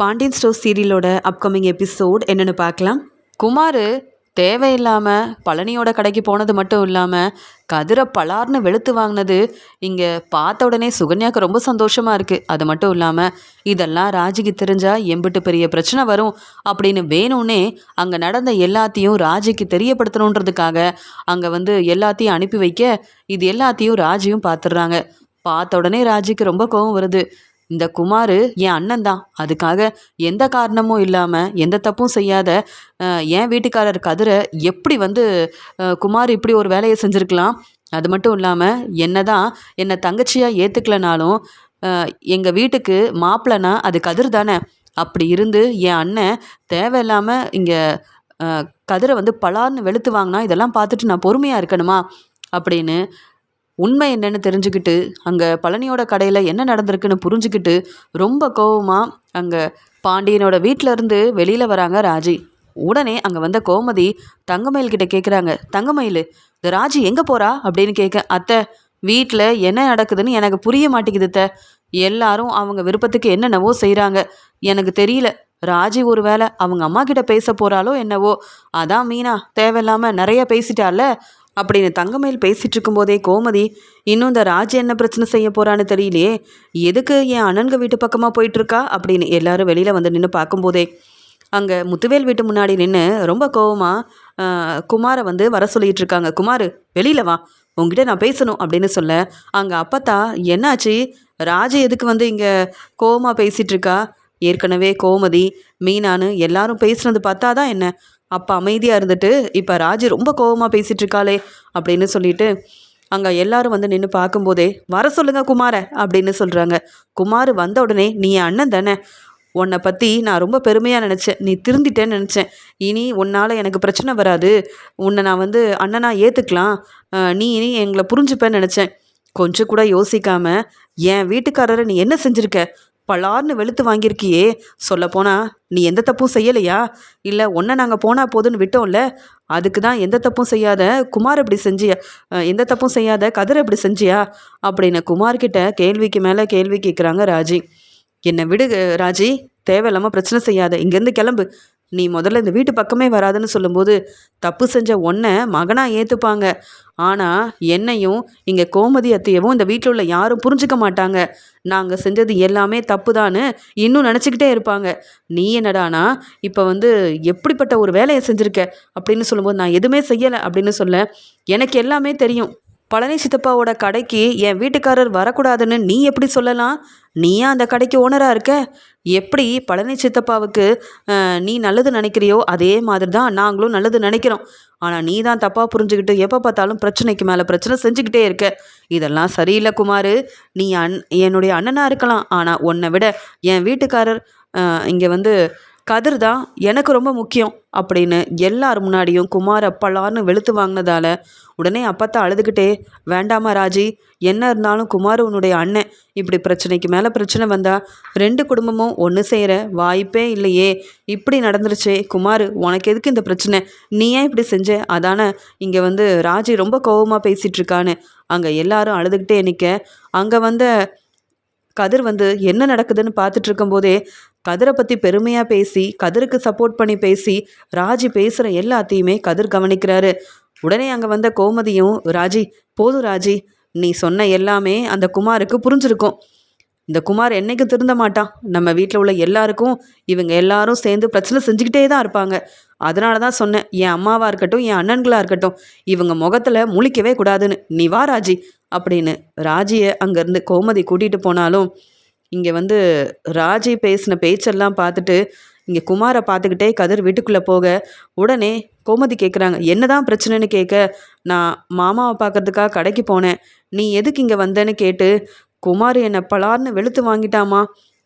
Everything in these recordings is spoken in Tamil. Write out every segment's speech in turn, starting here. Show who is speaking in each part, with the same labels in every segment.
Speaker 1: பாண்டியன் ஸ்டோர் சீரியலோட அப்கமிங் எபிசோட் என்னென்னு பார்க்கலாம். குமார் தேவையில்லாமல் பழனியோட கடைக்கு போனது மட்டும் இல்லாமல் கதிரை பலார்னு வெளுத்து வாங்கினது இங்கே பார்த்த உடனே சுகன்யாவுக்கு ரொம்ப சந்தோஷமாக இருக்குது அது மட்டும் இல்லாமல் இதெல்லாம் ராஜிக்கு தெரிஞ்சால் எம்பிட்டு பெரிய பிரச்சனை வரும் அப்படின்னு வேணும்னே அங்கே நடந்த எல்லாத்தையும் ராஜிக்கு தெரியப்படுத்தணுன்றதுக்காக அங்கே வந்து எல்லாத்தையும் அனுப்பி வைக்க இது எல்லாத்தையும் ராஜியும் பார்த்துடுறாங்க. பார்த்த உடனே ராஜிக்கு ரொம்ப கோவம் வருது. இந்த குமார் என் அண்ணன் தான் அதுக்காக எந்த காரணமும் இல்லாமல் எந்த தப்பும் செய்யாத என் வீட்டுக்காரர் கதிரை எப்படி வந்து குமார் இப்படி ஒரு வேலையை செஞ்சுருக்கலாம்? அது மட்டும் இல்லாமல் என்ன தான் என்னை தங்கச்சியாக ஏற்றுக்கலனாலும் எங்கள் வீட்டுக்கு மாப்பிள்ளனா அது கதிர் தானே. அப்படி இருந்து என் அண்ணன் தேவையில்லாமல் இங்கே கதிரை வந்து பலார்னு வெளுத்து வாங்கினா இதெல்லாம் பார்த்துட்டு நான் பொறுமையாக இருக்கணுமா? அப்படின்னு உண்மை என்னன்னு தெரிஞ்சுக்கிட்டு அங்கே பழனியோட கடையில் என்ன நடந்திருக்குன்னு புரிஞ்சுக்கிட்டு ரொம்ப கோவமாக அங்கே பாண்டியனோட வீட்டிலேருந்து வெளியில் வராங்க ராஜி. உடனே அங்கே வந்த கோமதி தங்கமயில் கிட்ட கேட்குறாங்க தங்கமயில் இந்த ராஜி எங்கே போகிறா அப்படின்னு கேட்க அத்தை வீட்டில் என்ன நடக்குதுன்னு எனக்கு புரிய மாட்டேங்குது அத்தை. எல்லாரும் அவங்க விருப்பத்துக்கு என்னென்னவோ செய்கிறாங்க எனக்கு தெரியல ராஜி ஒரு வேளை அவங்க அம்மா கிட்ட பேச போகிறாலோ என்னவோ. அதான் மீனா தேவையில்லாமல் நிறைய பேசிட்டால அப்படின்னு தங்கமயில் பேசிகிட்டு இருக்கும்போதே கோமதி இன்னும் இந்த ராஜ் என்ன பிரச்சனை செய்ய போகிறான்னு தெரியலையே. எதுக்கு என் அண்ணன்க வீட்டு பக்கமாக போயிட்டுருக்கா? அப்படின்னு எல்லாரும் வெளியில் வந்து நின்று பார்க்கும்போதே அங்கே முத்துவேல் வீட்டு முன்னாடி நின்று ரொம்ப கோவமாக குமாரை வந்து வர சொல்லிகிட்டு இருக்காங்க குமார் வெளியில் வா. உங்ககிட்ட நான் பேசணும். அப்படின்னு சொல்ல அங்கே அப்பத்தா என்னாச்சு? ராஜ எதுக்கு வந்து இங்கே கோவமாக பேசிகிட்டு இருக்கா ஏற்கனவே கோமதி மீனான்னு எல்லாரும் பேசுனது பார்த்தா தான் என்ன அப்போ அமைதியாக இருந்துட்டு இப்போ ராஜு ரொம்ப கோபமாக பேசிகிட்டு இருக்காளே அப்படின்னு சொல்லிட்டு அங்கே எல்லாரும் வந்து நின்று பார்க்கும்போதே வர சொல்லுங்க குமார அப்படின்னு சொல்கிறாங்க குமார் வந்த உடனே நீ அண்ணன் தானே. உன்னை பற்றி நான் ரொம்ப பெருமையாக நினச்சேன். நீ திருந்திட்டேன்னு நினச்சேன். இனி உன்னால் எனக்கு பிரச்சனை வராது. உன்னை நான் வந்து அண்ணனாக ஏற்றுக்கலாம் நீ இனி எங்களை புரிஞ்சுப்பேன்னு நினச்சேன். கொஞ்சம் கூட யோசிக்காமல் என் வீட்டுக்காரரை நீ என்ன செஞ்சுருக்க? பலார்னு வெளுத்து வாங்கியிருக்கியே. சொல்லப்போனால் நீ எந்த தப்பும் செய்யலையா? இல்லை ஒன்றை நாங்கள் போனால் போதுன்னு விட்டோம்ல? அதுக்கு தான் எந்த தப்பும் செய்யாத குமார் இப்படி செஞ்சியா? எந்த தப்பும் செய்யாத கதிரை இப்படி செஞ்சியா? அப்படின்னு குமார்கிட்ட கேள்விக்கு மேலே கேள்வி கேட்குறாங்க ராஜி. என்னை விடு ராஜி. தேவையில்லாமல் பிரச்சனை செய்யாத. இங்கேருந்து கிளம்பு. நீ முதல்ல இந்த வீட்டு பக்கமே வராதுன்னு சொல்லும்போது தப்பு செஞ்ச ஒன்றை மகனாக ஏற்றுப்பாங்க ஆனால் என்னையும் இங்கே கோமதி அத்தையவும் இந்த வீட்டில் உள்ள யாரும் புரிஞ்சுக்க மாட்டாங்க. நாங்கள் செஞ்சது எல்லாமே தப்பு தான்னு இன்னும் நினச்சிக்கிட்டே இருப்பாங்க. நீ என்னடானா இப்போ வந்து எப்படிப்பட்ட ஒரு வேலையை செஞ்சுருக்க? அப்படின்னு சொல்லும்போது நான் எதுவுமே செய்யலை அப்படின்னு சொல்ல எனக்கு எல்லாமே தெரியும். பழனி சித்தப்பாவோட கடைக்கு என் வீட்டுக்காரர் வரக்கூடாதுன்னு நீ எப்படி சொல்லலாம்? நீயா அந்த கடைக்கு ஓனராக இருக்க? எப்படி பழனி சித்தப்பாவுக்கு நீ நல்லது நினைக்கிறியோ அதே மாதிரி தான் நாங்களும் நல்லது நினைக்கிறோம். ஆனால் நீ தான் தப்பாக புரிஞ்சுக்கிட்டு எப்போ பார்த்தாலும் பிரச்சனைக்கு மேலே பிரச்சனை செஞ்சுக்கிட்டே இருக்க. இதெல்லாம் சரியில்லை குமார். நீ அன் என்னுடைய அண்ணனாக இருக்கலாம். ஆனால் உன்னை விட என் வீட்டுக்காரர் இங்கே வந்து கதிர் தான் எனக்கு ரொம்ப முக்கியம். அப்படின்னு எல்லார் முன்னாடியும் குமார் அப்பலான்னு வெளுத்து வாங்கினதால உடனே அப்பத்தா அழுதுகிட்டே வேண்டாமா ராஜி என்ன இருந்தாலும் குமார் உன்னுடைய அண்ணன். இப்படி பிரச்சனைக்கு மேலே பிரச்சனை வந்தா ரெண்டு குடும்பமும் ஒன்று செய்கிற வாய்ப்பே இல்லையே. இப்படி நடந்துருச்சே குமார் உனக்கு எதுக்கு இந்த பிரச்சனை? நீ ஏன் இப்படி செஞ்ச? அதானே இங்கே வந்து ராஜி ரொம்ப கோபமாக பேசிகிட்டு இருக்கான்னு அங்கே எல்லாரும் அழுதுகிட்டே நிற்க அங்கே வந்த கதிர் வந்து என்ன நடக்குதுன்னு பார்த்துட்டு இருக்கும்போதே கதிரை பற்றி பெருமையாக பேசி கதிருக்கு சப்போர்ட் பண்ணி பேசி ராஜி பேசுகிற எல்லாத்தையுமே கதிர் கவனிக்கிறாரு. உடனே அங்கே வந்த கோமதியும் ராஜி போதும் ராஜி. நீ சொன்ன எல்லாமே அந்த குமாருக்கு புரிஞ்சிருக்கும். இந்த குமார் என்னைக்கு திருந்த மாட்டான். நம்ம வீட்டில் உள்ள எல்லாருக்கும் இவங்க எல்லாரும் சேர்ந்து பிரச்சனை செஞ்சுக்கிட்டே தான் இருப்பாங்க. அதனால தான் சொன்னேன். என் அம்மாவாக இருக்கட்டும் என் அண்ணன்களாக இருக்கட்டும் இவங்க முகத்தில் முழிக்கவே கூடாதுன்னு. நீ வா ராஜி அப்படின்னு ராஜியை அங்கேருந்து கோமதி கூட்டிகிட்டு போனாலும் இங்கே வந்து ராஜி பேசின பேச்செல்லாம் பார்த்துட்டு இங்கே குமாரை பார்த்துக்கிட்டே கதிர் வீட்டுக்குள்ளே போக உடனே கோமதி கேட்குறாங்க என்னதான் பிரச்சனைன்னு கேட்க நான் மாமாவை பார்க்கறதுக்காக கடைக்கு போனேன். நீ எதுக்கு இங்கே வந்தேன்னு கேட்டு குமார் என்னை பலார்னு வெளுத்து வாங்கிட்டாமா?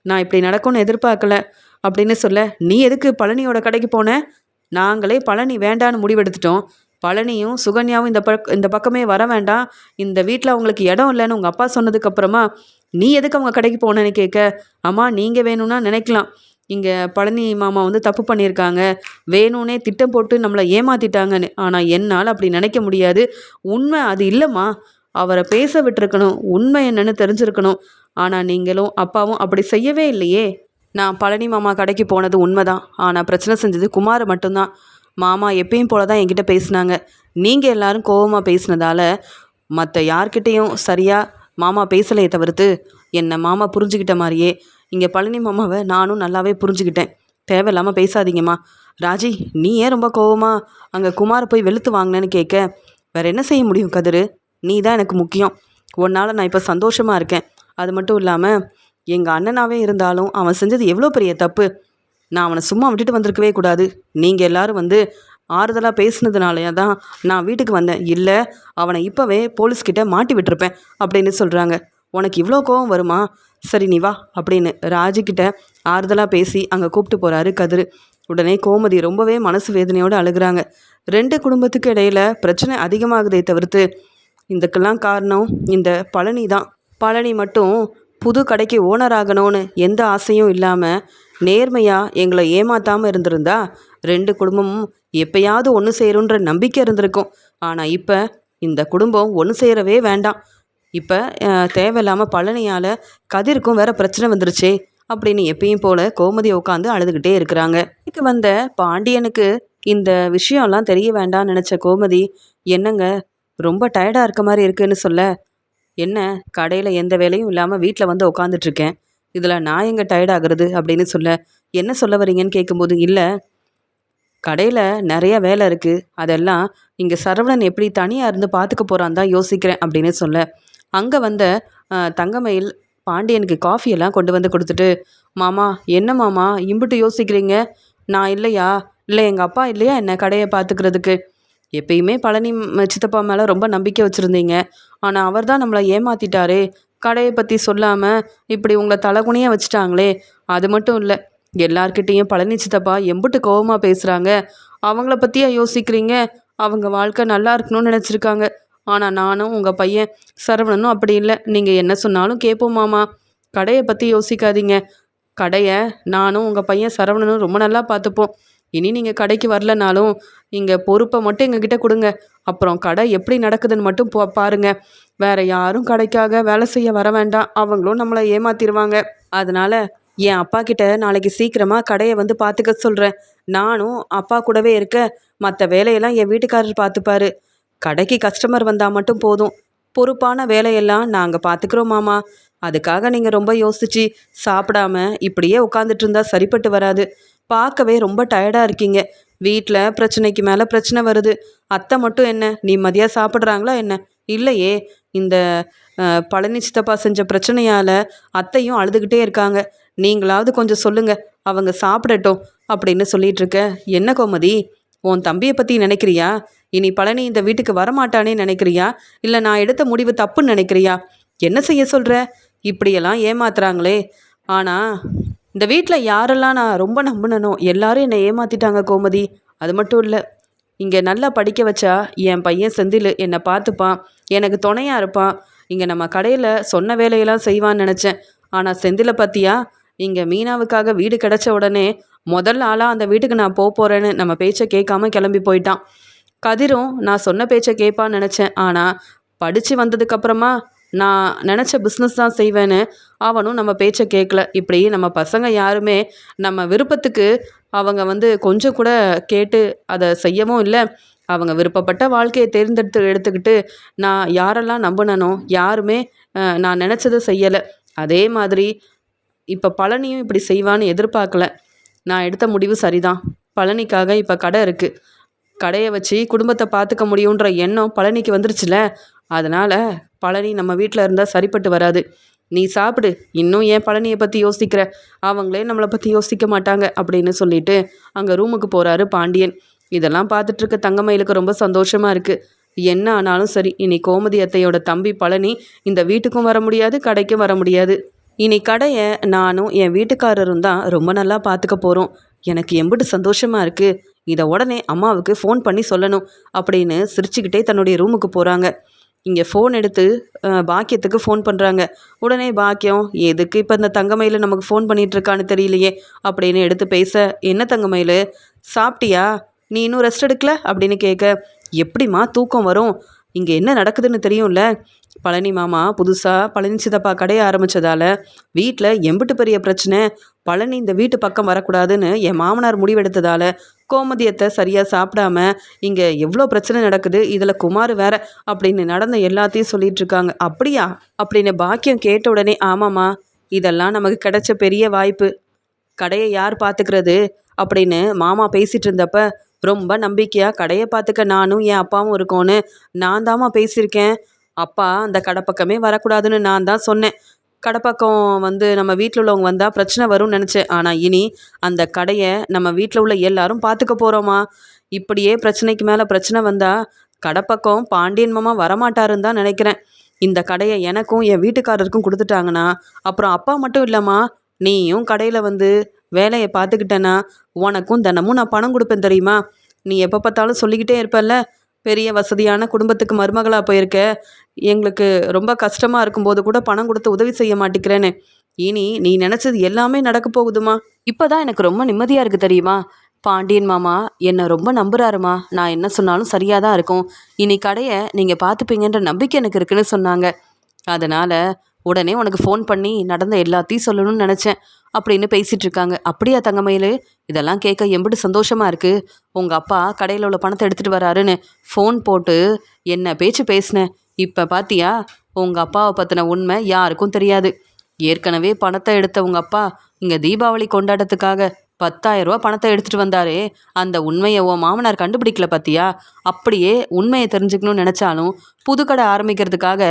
Speaker 1: நான் இப்படி நடக்கும்னு எதிர்பார்க்கல. அப்படின்னு சொல்ல நீ எதுக்கு பழனியோட கடைக்கு போன? நாங்களே பழனி வேண்டான்னு முடிவெடுத்துட்டோம். பழனியும் சுகன்யாவும் இந்த பக் இந்த பக்கமே வர வேண்டாம். இந்த வீட்டில் அவங்களுக்கு இடம் இல்லைன்னு உங்கள் அப்பா சொன்னதுக்கப்புறமா நீ எதுக்கு அவங்க கடைக்கு போனேன்னு கேட்க அம்மா நீங்கள் வேணும்னா நினைக்கலாம். இங்கே பழனி மாமா வந்து தப்பு பண்ணியிருக்காங்க. வேணும்னே திட்டம் போட்டு நம்மளை ஏமாத்திட்டாங்கன்னு. ஆனால் என்னால் அப்படி நினைக்க முடியாது. உண்மை அது இல்லைம்மா. அவரை பேச விட்டுருக்கணும். உண்மை என்னன்னு தெரிஞ்சிருக்கணும். ஆனால் நீங்களும் அப்பாவும் அப்படி செய்யவே இல்லையே. நான் பழனி மாமா கடைக்கு போனது உண்மைதான். ஆனால் பிரச்சனை செஞ்சது குமார் மட்டும்தான். மாமா எப்பயும் போல தான் என்கிட்ட பேசினாங்க. நீங்கள் எல்லாரும் கோவமாக பேசினதால மற்ற யார்கிட்டேயும் சரியாக மாமா பேசலையே தவிர்த்து என்னை மாமா புரிஞ்சுக்கிட்ட மாதிரியே இங்கே பழனி மாமாவை நானும் நல்லாவே புரிஞ்சுக்கிட்டேன். தேவையில்லாமல் பேசாதீங்கம்மா. ராஜி நீ ஏன் ரொம்ப கோவமா அங்கே குமாரை போய் வெளுத்து வாங்கினேன்னு கேட்க வேற என்ன செய்ய முடியும் கதிரு? நீ தான் எனக்கு முக்கியம். உன்னால் நான் இப்போ சந்தோஷமாக இருக்கேன். அது மட்டும் இல்லாமல் எங்கள் அண்ணனாவே இருந்தாலும் அவன் செஞ்சது எவ்வளோ பெரிய தப்பு. நான் அவனை சும்மா விட்டுட்டு வந்திருக்கவே கூடாது. நீங்கள் எல்லாரும் வந்து ஆறுதலாக பேசுனதுனாலயே தான் நான் வீட்டுக்கு வந்தேன். இல்லை அவனை இப்போவே போலீஸ்கிட்ட மாட்டி விட்டுருப்பேன். அப்படின்னு சொல்கிறாங்க உனக்கு இவ்வளோ கோவம் வருமா? சரி நீ வா அப்படின்னு ராஜுக்கிட்ட ஆறுதலாக பேசி அங்கே கூப்பிட்டு போகிறாரு கதிர். உடனே கோமதி ரொம்பவே மனசு வேதனையோடு அழுகுறாங்க. ரெண்டு குடும்பத்துக்கு இடையில பிரச்சனை அதிகமாகுதே தவிர்த்து இதுக்கெல்லாம் காரணம் இந்த பழனி தான். பழனி மட்டும் புது கடைக்கு ஓனர் ஆகணும்னு எந்த ஆசையும் இல்லாமல் நேர்மையாக எங்களை ஏமாத்தாமல் இருந்திருந்தா ரெண்டு குடும்பமும் எப்பயாவது ஒன்று செய்கிறோன்ற நம்பிக்கை இருந்திருக்கும். ஆனால் இப்போ இந்த குடும்பம் ஒன்று செய்கிறவே வேண்டாம். இப்போ தேவையில்லாமல் பழனியால் கதிருக்கும் வேறு பிரச்சனை வந்துருச்சே அப்படின்னு எப்பயும் போல கோமதியை உட்காந்து அழுதுகிட்டே இருக்கிறாங்க. இதுக்கு வந்த பாண்டியனுக்கு இந்த விஷயம்லாம் தெரிய வேண்டாம்னு நினச்ச கோமதி என்னங்க ரொம்ப டயர்டாக இருக்க மாதிரி இருக்குன்னு சொல்ல என்ன கடையில் எந்த வேலையும் இல்லாமல் வீட்டில் வந்து உட்காந்துட்ருக்கேன் இதில் நான் எங்கே டயர்டாகிறது அப்படின்னு சொல்ல என்ன சொல்ல வரீங்கன்னு கேட்கும்போது இல்லை கடையில் நிறைய வேலை இருக்குது அதெல்லாம் இங்கே சரவணன் எப்படி தனியாக இருந்து பார்த்துக்க போகிறான் தான் யோசிக்கிறேன் அப்படின்னு சொல்ல அங்கே வந்த தங்கமயில் பாண்டியனுக்கு காஃபி எல்லாம் கொண்டு வந்து கொடுத்துட்டு மாமா என்ன மாமா இம்புட்டு யோசிக்கிறீங்க? நான் இல்லையா? இல்லை எங்கள் அப்பா இல்லையா என்ன கடையை பார்த்துக்கிறதுக்கு? எப்பயுமே பழனி சித்தப்பா மேலே ரொம்ப நம்பிக்கை வச்சுருந்தீங்க. ஆனால் அவர் தான் நம்மளை ஏமாத்திட்டாரே. கடையை பற்றி சொல்லாமல் இப்படி உங்களை தலைகுனியாக வச்சுட்டாங்களே. அது மட்டும் இல்லை எல்லார்கிட்டேயும் பழனி சித்தப்பா எம்புட்டு கோபமாக பேசுகிறாங்க அவங்கள பற்றியா யோசிக்கிறீங்க? அவங்க வாழ்க்கை நல்லா இருக்கணும்னு நினச்சிருக்காங்க. ஆனால் நானும் உங்கள் பையன் சரவணனும் அப்படி இல்லை. நீங்கள் என்ன சொன்னாலும் கேட்போம் மாமா. கடையை பற்றி யோசிக்காதீங்க. கடையை நானும் உங்கள் பையன் சரவணனும் ரொம்ப நல்லா பார்த்துப்போம் இனி நீங்கள் கடைக்கு வரலனாலும் இங்கே பொறுப்பை மட்டும் எங்ககிட்ட கொடுங்க. அப்புறம் கடை எப்படி நடக்குதுன்னு மட்டும் போ பாருங்க. வேற யாரும் கடைக்காக வேலை செய்ய வர வேண்டாம். அவங்களும் நம்மளை ஏமாத்திடுவாங்க அதனால என் அப்பா கிட்ட நாளைக்கு சீக்கிரமா கடையை வந்து பார்த்துக்க சொல்கிறேன் நானும் அப்பா கூடவே இருக்க மற்ற வேலையெல்லாம் என் வீட்டுக்காரர் பார்த்துப்பாரு கடைக்கு கஸ்டமர் வந்தால் மட்டும் போதும். பொறுப்பான வேலையெல்லாம் நாங்கள் பார்த்துக்குறோம் மாமா. அதுக்காக நீங்கள் ரொம்ப யோசிச்சு சாப்பிடாம இப்படியே உட்காந்துட்டு இருந்தால் சரிப்பட்டு வராது. பார்க்கவே ரொம்ப டயர்டாக இருக்கீங்க. வீட்டில் பிரச்சனைக்கு மேலே பிரச்சனை வருது. அத்தை மட்டும் என்ன நிம்மதியாக சாப்பிட்றாங்களா என்ன? இல்லையே. இந்த பழனி சித்தப்பா செஞ்ச பிரச்சனையால் அத்தையும் அழுதுகிட்டே இருக்காங்க. நீங்களாவது கொஞ்சம் சொல்லுங்கள் அவங்க சாப்பிடட்டும். அப்படின்னு சொல்லிட்டு இருக்க. என்ன கோமதி? உன் தம்பியை பற்றி நினைக்கிறியா? இனி பழனி இந்த வீட்டுக்கு வரமாட்டானே நினைக்கிறியா? இல்லை நான் எடுத்த முடிவு தப்புன்னு நினைக்கிறியா? என்ன செய்ய சொல்கிற இப்படியெல்லாம் ஏமாத்துறாங்களே. ஆனால் இந்த வீட்டில் யாரெல்லாம் நான் ரொம்ப நம்பினனோ எல்லாரும் என்னை ஏமாத்திட்டாங்க கோமதி. அது மட்டும் இல்லை இங்கே நல்லா படிக்க வச்சா என் பையன் செந்தில் என்னை பார்த்துப்பான் எனக்கு துணையாக இருப்பான். இங்கே நம்ம கடையில் சொன்ன வேலையெல்லாம் செய்வான்னு நினச்சேன். ஆனால் செந்திலை பற்றியா இங்கே மீனாவுக்காக வீடு கிடச்ச உடனே முதல் ஆளாக அந்த வீட்டுக்கு நான் போக போகிறேன்னு நம்ம பேச்சை கேட்காம கிளம்பி போயிட்டான். கதிரும் நான் சொன்ன பேச்சை கேட்பான்னு நினச்சேன். ஆனால் படித்து வந்ததுக்கப்புறமா நான் நினச்ச பிஸ்னஸ் தான் செய்வேன்னு அவனும் நம்ம பேச்சை கேட்கல இப்படி நம்ம பசங்க யாருமே நம்ம விருப்பத்துக்கு அவங்க வந்து கொஞ்சம் கூட கேட்டு அதை செய்யவும் இல்லை. அவங்க விருப்பப்பட்ட வாழ்க்கையை தேர்ந்தெடுத்து எடுத்துக்கிட்டு நான் யாரெல்லாம் நம்பினனோ யாருமே நான் நினச்சதை செய்யலை. அதே மாதிரி இப்போ பழனியும் இப்படி செய்வான்னு எதிர்பார்க்கல. நான் எடுத்த முடிவு சரிதான். பழனிக்காக இப்போ கடை இருக்குது கடையை வச்சு குடும்பத்தை பார்த்துக்க முடியுன்ற எண்ணம் பழனிக்கு வந்துருச்சுல. அதனால் பழனி நம்ம வீட்டில் இருந்தால் சரிப்பட்டு வராது. நீ சாப்பிடு இன்னும் ஏன் பழனியை பற்றி யோசிக்கிற? அவங்களே நம்மளை பற்றி யோசிக்க மாட்டாங்க அப்படின்னு சொல்லிட்டு அங்கே ரூமுக்கு போகிறாரு பாண்டியன். இதெல்லாம் பார்த்துட்ருக்க தங்கமயிலுக்கு ரொம்ப சந்தோஷமாக இருக்குது என்ன ஆனாலும் சரி இனி கோமதி அத்தையோட தம்பி பழனி இந்த வீட்டுக்கும் வர முடியாது கடைக்கும் வர முடியாது. இனி கடையை நானும் என் வீட்டுக்காரரும் தான் ரொம்ப நல்லா பார்த்துக்க போகிறோம் எனக்கு எம்பிட்டு சந்தோஷமாக இருக்குது இதை உடனே அம்மாவுக்கு ஃபோன் பண்ணி சொல்லணும் அப்படின்னு சிரிச்சுக்கிட்டே தன்னுடைய ரூமுக்கு போகிறாங்க இங்கே ஃபோன் எடுத்து பாக்கியத்துக்கு ஃபோன் பண்ணுறாங்க உடனே பாக்கியம் எதுக்கு இப்போ இந்த தங்கமயில் நமக்கு ஃபோன் பண்ணிகிட்ருக்கான்னு தெரியலையே? அப்படின்னு எடுத்து பேச என்ன தங்கமயில்? சாப்பிட்டியா? நீ இன்னும் ரெஸ்ட் எடுக்கல? அப்படின்னு கேட்க எப்படிம்மா தூக்கம் வரும்? இங்கே என்ன நடக்குதுன்னு தெரியும்ல? பழனி மாமா புதுசாக பழனி சித்தப்பா கடையை ஆரம்பித்ததால் வீட்டில் எம்பிட்டு பெரிய பிரச்சனை. பழனி இந்த வீட்டு பக்கம் வரக்கூடாதுன்னு என் மாமனார் முடிவெடுத்ததால் கோமதியத்தை சரியாக சாப்பிடாம இங்கே எவ்வளோ பிரச்சனை நடக்குது இதில் குமார் வேற அப்படின்னு நடந்த எல்லாத்தையும் சொல்லிட்டு இருக்காங்க அப்படியா? அப்படின்னு பாக்கியம் கேட்ட உடனே ஆமாம்மா இதெல்லாம் நமக்கு கிடைச்ச பெரிய வாய்ப்பு. கடையை யார் பார்த்துக்கிறது அப்படின்னு மாமா பேசிகிட்டு இருந்தப்ப ரொம்ப நம்பிக்கையாக கடையை பார்த்துக்க நானும் என் அப்பாவும் இருக்கோன்னு நான் தாம்மா பேசியிருக்கேன். அப்பா அந்த கடை பக்கமே வரக்கூடாதுன்னு நான் தான் சொன்னேன். கடை பக்கம் வந்து நம்ம வீட்டில் உள்ளவங்க வந்தால் பிரச்சனை வரும்னு நினச்சேன். ஆனால் இனி அந்த கடையை நம்ம வீட்டில் உள்ள எல்லாரும் பார்த்துக்க போகிறோமா இப்படியே பிரச்சனைக்கு மேலே பிரச்சனை வந்தால் கடை பக்கம் பாண்டியன் மாமா வரமாட்டாருன்னு தான் நினைக்கிறேன். இந்த கடையை எனக்கும் என் வீட்டுக்காரருக்கும் கொடுத்துட்டாங்கன்னா அப்புறம் அப்பா மட்டும் இல்லைம்மா நீயும் கடையில் வந்து வேலையை பார்த்துக்கிட்டேன்னா உனக்கும் தினமும் நான் பணம் கொடுப்பேன் தெரியுமா? நீ எப்போ பார்த்தாலும் சொல்லிக்கிட்டே இருப்பல்ல? பெரிய வசதியான குடும்பத்துக்கு மருமகளாக போயிருக்க எங்களுக்கு ரொம்ப கஷ்டமாக இருக்கும்போது கூட பணம் கொடுத்து உதவி செய்ய மாட்டேங்கிறேன்னு. இனி நீ நினச்சது எல்லாமே நடக்க போகுதுமா? இப்போ தான் எனக்கு ரொம்ப நிம்மதியாக இருக்குது தெரியுமா? பாண்டியன் மாமா என்னை ரொம்ப நம்புறாருமா. நான் என்ன சொன்னாலும் சரியாக தான் இருக்கும். இனி கடையை நீங்கள் பார்த்துப்பீங்கன்ற நம்பிக்கை எனக்கு இருக்குன்னு சொன்னாங்க. அதனால் உடனே உனக்கு ஃபோன் பண்ணி நடந்த எல்லாத்தையும் சொல்லணும்னு நினச்சேன் அப்படின்னு பேசிகிட்டு இருக்காங்க. அப்படியா தங்கமயில்? இதெல்லாம் கேட்க எம்பிட்டு சந்தோஷமாக இருக்குது உங்கள் அப்பா கடையில் உள்ள பணத்தை எடுத்துகிட்டு வராருன்னு ஃபோன் போட்டு என்ன பேச்சு பேசினேன் இப்போ பாத்தியா உங்கள் அப்பாவை பற்றின உண்மை யாருக்கும் தெரியாது. ஏற்கனவே பணத்தை எடுத்த உங்கள் அப்பா இங்கே தீபாவளி கொண்டாடத்துக்காக பத்தாயிரம் ரூபா பணத்தை எடுத்துகிட்டு வந்தாரே. அந்த உண்மையை உன் மாமனார் கண்டுபிடிக்கல பார்த்தியா அப்படியே உண்மையை தெரிஞ்சுக்கணும்னு நினச்சாலும் புதுக்கடை ஆரம்பிக்கிறதுக்காக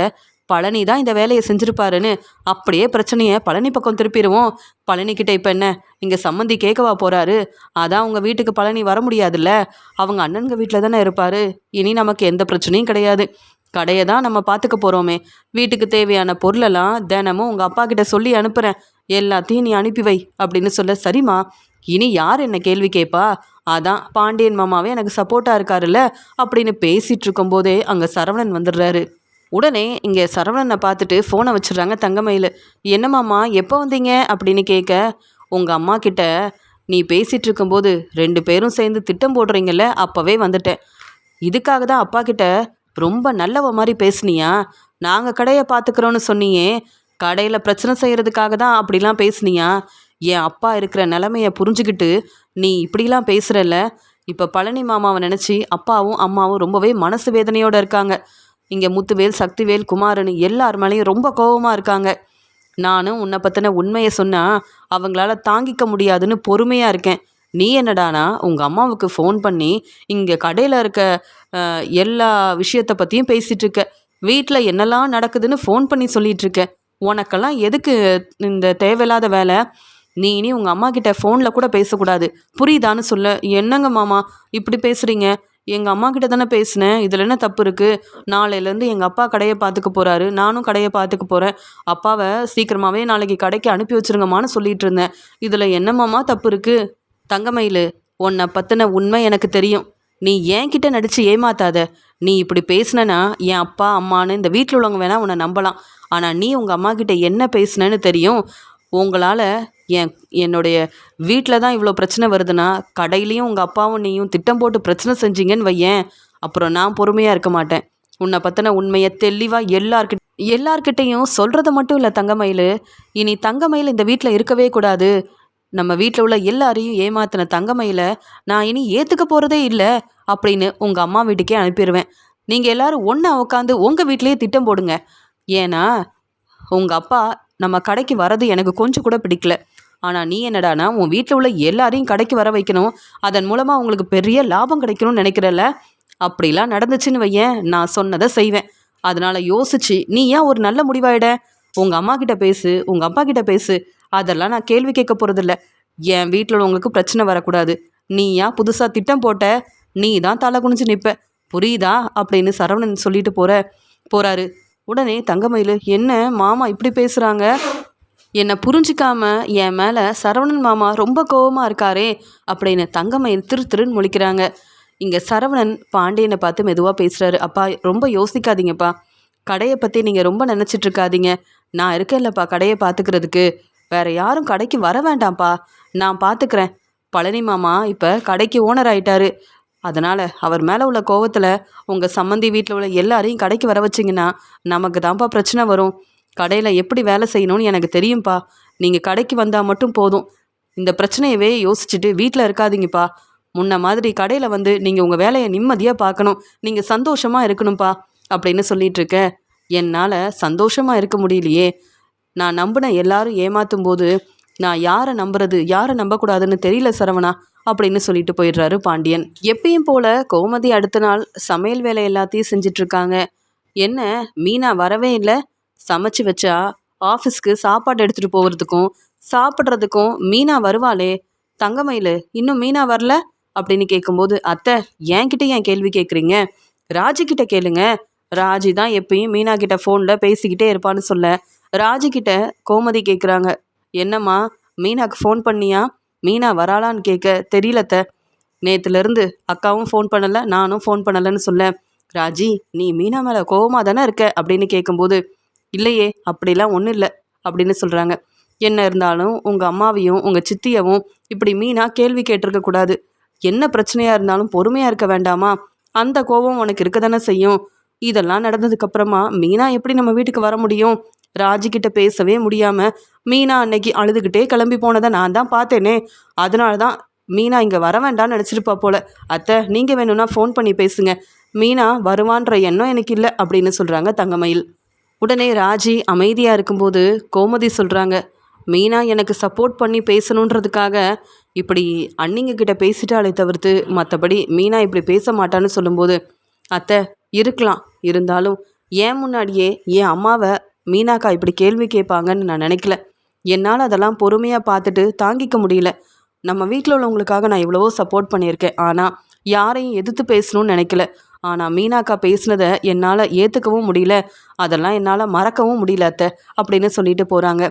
Speaker 1: பழனி தான் இந்த வேலையை செஞ்சுருப்பாருன்னு அப்படியே பிரச்சனையை பழனி பக்கம் திருப்பிடுவோம். பழனிக்கிட்ட இப்போ என்ன? இங்கே சம்மந்தி கேட்கவா போகிறாரு அதான் உங்கள் வீட்டுக்கு பழனி வர முடியாதுல்ல. அவங்க அண்ணனுங்க வீட்டில் தானே இருப்பார். இனி நமக்கு எந்த பிரச்சனையும் கிடையாது. கடையை தான் நம்ம பார்த்துக்க போகிறோமே வீட்டுக்கு தேவையான பொருளெல்லாம் தினமும் உங்கள் அப்பா கிட்ட சொல்லி அனுப்புகிறேன் எல்லாத்தையும் நீ அனுப்பி வை அப்படின்னு சொல்ல சரிம்மா. இனி யார் என்ன கேள்வி கேட்பா அதான் பாண்டியன் மாமாவே எனக்கு சப்போர்ட்டாக இருக்காருல்ல அப்படின்னு பேசிகிட்டு இருக்கும்போதே அங்கே சரவணன் வந்துடுறாரு. உடனே இங்கே சரவணனை பார்த்துட்டு ஃபோனை வச்சிடுறாங்க தங்கமயில். என்னம்மாம்மா எப்போ வந்தீங்க? அப்படின்னு கேட்க உங்கள் அம்மா கிட்ட நீ பேசிகிட்டு இருக்கும்போது ரெண்டு பேரும் சேர்ந்து திட்டம் போடுறீங்கல்ல அப்போவே வந்துட்டேன். இதுக்காக தான் அப்பா கிட்ட ரொம்ப நல்லவ மாதிரி பேசுனியா? நாங்கள் கடையை பார்த்துக்குறோன்னு சொன்னியே கடையில் பிரச்சனை செய்கிறதுக்காக தான் அப்படிலாம் பேசுனியா? என் அப்பா இருக்கிற நிலமையை புரிஞ்சுக்கிட்டு நீ இப்படிலாம் பேசுகிறல்ல இப்போ பழனி மாமாவை நினச்சி அப்பாவும் அம்மாவும் ரொம்பவே மனசு வேதனையோடு இருக்காங்க. இங்கே முத்துவேல் சக்திவேல் குமாரன் எல்லார் மேலேயும் ரொம்ப கோபமாக இருக்காங்க. நானும் உன்னை பற்றின உண்மையை சொன்னால் அவங்களால தாங்கிக்க முடியாதுன்னு பொறுமையாக இருக்கேன். நீ என்னடானா உங்கள் அம்மாவுக்கு ஃபோன் பண்ணி இங்கே கடையில் இருக்க எல்லா விஷயத்தை பற்றியும் பேசிகிட்டு இருக்க. வீட்டில் என்னெல்லாம் நடக்குதுன்னு ஃபோன் பண்ணி சொல்லிகிட்டு இருக்க. உனக்கெல்லாம் எதுக்கு இந்த தேவையில்லாத வேலை? நீ இனி உங்கள் அம்மா கிட்ட ஃபோனில் கூட பேசக்கூடாது. புரியுதான்னு சொல்ல. என்னங்க மாமா இப்படி பேசுகிறீங்க எங்கள் அம்மா கிட்ட தானே பேசினேன். இதில் என்ன தப்பு இருக்குது நாளையிலேருந்து எங்கள் அப்பா கடையை பார்த்துக்க போகிறாரு நானும் கடையை பார்த்துக்க போகிறேன் அப்பாவை சீக்கிரமாகவே நாளைக்கு கடைக்கு அனுப்பி வச்சுருங்கம்மான்னு சொல்லிட்டு இருந்தேன். இதில் என்னம்மாமா தப்பு இருக்குது தங்கமயில் உன்னை பற்றின உண்மை எனக்கு தெரியும். நீ என்கிட்ட நடித்து ஏமாத்தாத. நீ இப்படி பேசினனா என் அப்பா அம்மான்னு இந்த வீட்டில் உள்ளவங்க வேணால் உன்னை நம்பலாம். ஆனால் நீ உங்கள் அம்மா கிட்ட என்ன பேசுனேன்னு தெரியும். உங்களால் என் என்னுடைய வீட்டில் தான் இவ்வளோ பிரச்சனை வருதுன்னா கடையிலையும் உங்கள் அப்பாவும் நீயும் திட்டம் போட்டு பிரச்சனை செஞ்சீங்கன்னு வையேன். அப்புறம் நான் பொறுமையாக இருக்க மாட்டேன். உன்னை பற்றின உண்மையை தெளிவாக எல்லார்கிட்ட எல்லார்கிட்டேயும் சொல்கிறது மட்டும் இல்லை தங்கமயில். இனி தங்கமயில் இந்த வீட்டில் இருக்கவே கூடாது. நம்ம வீட்டில் உள்ள எல்லாரையும் ஏமாத்தின தங்கமயில நான் இனி ஏற்றுக்க போகிறதே இல்லை அப்படின்னு உங்கள் அம்மா வீட்டுக்கே அனுப்பிடுவேன் நீங்கள் எல்லாரும் ஒன்றா உட்காந்து உங்கள் வீட்லேயே திட்டம் போடுங்க. ஏன்னா உங்கள் அப்பா நம்ம கடைக்கு வரது எனக்கு கொஞ்சம் கூட பிடிக்கல. ஆனால் நீ என்னடானா உன் வீட்டில் உள்ள எல்லாரையும் கடைக்கு வர வைக்கணும். அதன் மூலமாக உங்களுக்கு பெரிய லாபம் கிடைக்கணும்னு நினைக்கிறல்ல? அப்படிலாம் நடந்துச்சுன்னு வையேன் நான் சொன்னதை செய்வேன். அதனால் யோசிச்சு நீ ஏன் ஒரு நல்ல முடிவாயிட உங்கள் அம்மா கிட்ட பேசு உங்கள் அப்பா கிட்ட பேசு. அதெல்லாம் நான் கேள்வி கேட்க போகிறதில்ல என் வீட்டில் உள்ளவங்களுக்கு பிரச்சனை வரக்கூடாது. நீ ஏன் புதுசாக திட்டம் போட்ட? நீ தான் தலை குனிஞ்சு நிற்ப புரியுதா? அப்படின்னு சரவணன் சொல்லிட்டு போகிற போகிறாரு உடனே தங்கமயில் என்ன மாமா இப்படி பேசுகிறாங்க என்னை புரிஞ்சிக்காம என் மேலே சரவணன் மாமா ரொம்ப கோபமாக இருக்காரே அப்படின்னு தங்கமயில் திரு திருன்னு முழிக்கிறாங்க. இங்கே சரவணன் பாண்டியனை பார்த்து மெதுவாக பேசுகிறாரு அப்பா ரொம்ப யோசிக்காதீங்கப்பா. கடையை பற்றி நீங்கள் ரொம்ப நினச்சிட்ருக்காதீங்க நான் இருக்கேன்லப்பா கடையை பார்த்துக்கிறதுக்கு. வேற யாரும் கடைக்கு வர வேண்டாம்ப்பா. நான் பார்த்துக்கிறேன். பழனி மாமா இப்போ கடைக்கு ஓனர் ஆயிட்டாரு. அதனால் அவர் மேலே உள்ள கோவத்தில் உங்கள் சம்மந்தி வீட்டில் உள்ள எல்லாரையும் கடைக்கு வர வச்சிங்கன்னா நமக்கு தான்ப்பா பிரச்சனை வரும். கடையில் எப்படி வேலை செய்யணும்னு எனக்கு தெரியும்ப்பா நீங்கள் கடைக்கு வந்தால் மட்டும் போதும். இந்த பிரச்சனையவே யோசிச்சுட்டு வீட்டில் இருக்காதீங்கப்பா. முன்ன மாதிரி கடையில் வந்து நீங்கள் உங்கள் வேலையை நிம்மதியாக பார்க்கணும். நீங்கள் சந்தோஷமாக இருக்கணும்ப்பா அப்படின்னு சொல்லிட்டு என்னால் சந்தோஷமாக இருக்க முடியலையே. நான் நம்பின எல்லாரும் ஏமாற்றும் போது நான் யாரை நம்புறது யாரை நம்பக்கூடாதுன்னு தெரியல சரவணா. அப்படின்னு சொல்லிட்டு போயிடுறாரு பாண்டியன். எப்பயும் போல கோமதி அடுத்த நாள் சமையல் வேலை எல்லாத்தையும் செஞ்சுட்டு இருக்காங்க என்ன மீனா வரவே இல்லை? சமைச்சு வச்சா ஆஃபீஸ்க்கு சாப்பாடு எடுத்துகிட்டு போகிறதுக்கும் சாப்பிட்றதுக்கும் மீனா வருவாளே. தங்கமயில் இன்னும் மீனா வரல? அப்படின்னு கேட்கும்போது அத்தை என்கிட்ட ஏன் கேள்வி கேட்குறீங்க ராஜிக்கிட்ட கேளுங்க. ராஜி தான் எப்பயும் மீனா கிட்ட ஃபோனில் பேசிக்கிட்டே இருப்பான்னு சொல்ல. ராஜிக்கிட்ட கோமதி கேட்குறாங்க என்னம்மா மீனாக்கு ஃபோன் பண்ணியா? மீனா வராளான்னு கேட்க தெரியலத்த நேற்றுலேருந்து அக்காவும் ஃபோன் பண்ணலை நானும் ஃபோன் பண்ணலைன்னு சொல்ல ராஜி நீ மீனா மேலே கோவமாக தானே இருக்க? அப்படின்னு கேட்கும்போது இல்லையே அப்படிலாம் ஒன்றும் இல்லை அப்படின்னு சொல்கிறாங்க என்ன இருந்தாலும் உங்கள் அம்மாவையும் உங்கள் சித்தியவும் இப்படி மீனா கேள்வி கேட்டிருக்கக்கூடாது என்ன பிரச்சனையாக இருந்தாலும் பொறுமையாக இருக்க வேண்டாமா? அந்த கோபம் உனக்கு இருக்க தானே செய்யும். இதெல்லாம் நடந்ததுக்கப்புறமா மீனா எப்படி நம்ம வீட்டுக்கு வர முடியும்? ராஜிக்கிட்ட பேசவே முடியாமல் மீனா அன்னைக்கு அழுதுகிட்டே கிளம்பி போனதை நான் தான் பார்த்தேனே. அதனால தான் மீனா இங்கே வர வேண்டாம்னு நினச்சிருப்பா போல. அத்தை நீங்கள் வேணும்னா ஃபோன் பண்ணி பேசுங்க. மீனா வருவான்ற எண்ணம் எனக்கு இல்லை அப்படின்னு சொல்கிறாங்க தங்கமயில். உடனே ராஜி அமைதியாக இருக்கும்போது கோமதி சொல்கிறாங்க மீனா எனக்கு சப்போர்ட் பண்ணி பேசணுன்றதுக்காக இப்படி அண்ணிங்க கிட்ட பேசிட்டாலே தவிர்த்து மற்றபடி மீனா இப்படி பேச மாட்டான்னு சொல்லும்போது அத்தை இருக்கலாம். இருந்தாலும் ஏன் முன்னாடியே என் அம்மாவை மீனாக்கா இப்படி கேள்வி கேட்பாங்கன்னு நான் நினைக்கல. என்னால் அதெல்லாம் பொறுமையாக பார்த்துட்டு தாங்கிக்க முடியல. நம்ம வீட்டில் உள்ளவங்களுக்காக நான் எவ்வளவோ சப்போர்ட் பண்ணியிருக்கேன். ஆனால் யாரையும் எதிர்த்து பேசணும்னு நினைக்கல. ஆனால் மீனாக்கா பேசினதை என்னால் ஏற்றுக்கவும் முடியல. அதெல்லாம் என்னால் மறக்கவும் முடியல அத்தை அப்படின்னு சொல்லிட்டு போகிறாங்க